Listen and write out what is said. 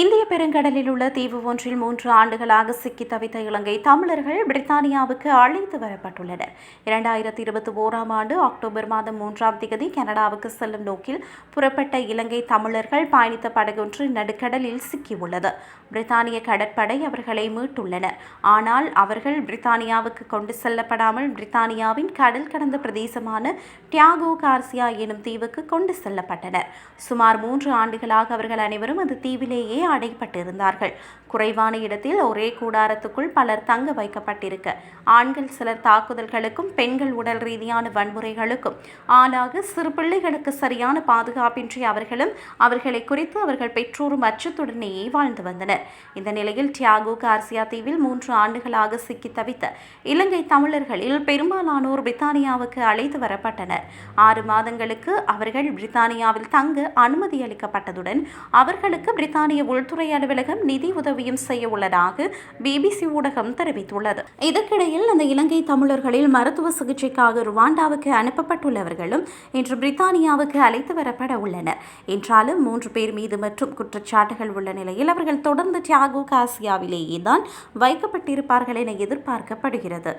இந்திய பெருங்கடலில் உள்ள தீவு ஒன்றில் மூன்று ஆண்டுகளாக சிக்கி தவித்த இலங்கை தமிழர்கள் பிரித்தானியாவுக்கு அழைத்து வரப்பட்டுள்ளனர். இரண்டாயிரத்தி இருபத்தி ஓராம் ஆண்டு அக்டோபர் மாதம் மூன்றாம் தேதி கனடாவுக்கு செல்லும் நோக்கில் புறப்பட்ட இலங்கை தமிழர்கள் பயணித்த படகொன்று நடுக்கடலில் சிக்கியுள்ளது. பிரித்தானிய கடற்படை அவர்களை மீட்டுள்ளனர். ஆனால் அவர்கள் பிரித்தானியாவுக்கு கொண்டு செல்லப்படாமல் பிரித்தானியாவின் கடல் கடந்த பிரதேசமான டியாகோ கார்சியா எனும் தீவுக்கு கொண்டு செல்லப்பட்டனர். சுமார் மூன்று ஆண்டுகளாக அவர்கள் அனைவரும் அந்த தீவிலேயே அடைப்பட்டிருந்தார்கள் குறைவான இடத்தில் ஒரே கூடாரத்துக்குள் பலர் தங்க வைக்கப்பட்டிருக்க ஆண்கள் சிலர் தாக்குதல்களுக்கும் பெண்கள் உடல் ரீதியான வன்முறைகளுக்கும் ஆளாக சிறு பிள்ளைகளுக்கு சரியான பாதுகாப்பின்றி அவர்களும் அவர்களை குறித்து அவர்கள் பெற்றோரும் அச்சத்துடனேயே வாழ்ந்து வந்தனர். இந்த நிலையில் டியாகோ கார்சியா தீவில் மூன்று ஆண்டுகளாக சிக்கி தவித்த இலங்கை தமிழர்களில் பெரும்பாலானோர் பிரித்தானியாவுக்கு அழைத்து வரப்பட்டனர். ஆறு மாதங்களுக்கு அவர்கள் பிரித்தானியாவில் தங்க அனுமதி அளிக்கப்பட்டதுடன் அவர்களுக்கு பிரித்தானிய உள்துறை அலுவலகம் நிதி உதவியும் செய்ய உள்ளதாக பிபிசி ஊடகம் தெரிவித்துள்ளது. இதற்கிடையில் அந்த இலங்கை தமிழர்களில் மருத்துவ சிகிச்சைக்காக ருவாண்டாவுக்கு அனுப்பப்பட்டுள்ளவர்களும் இன்று பிரித்தானியாவுக்கு அழைத்து வரப்பட உள்ளனர். என்றாலும் மூன்று பேர் மீது மற்றும் குற்றச்சாட்டுகள் உள்ள நிலையில் அவர்கள் தொடர்ந்து டியாகோ காசியாவிலேயே தான் வைக்கப்பட்டிருப்பார்கள் என எதிர்பார்க்கப்படுகிறது.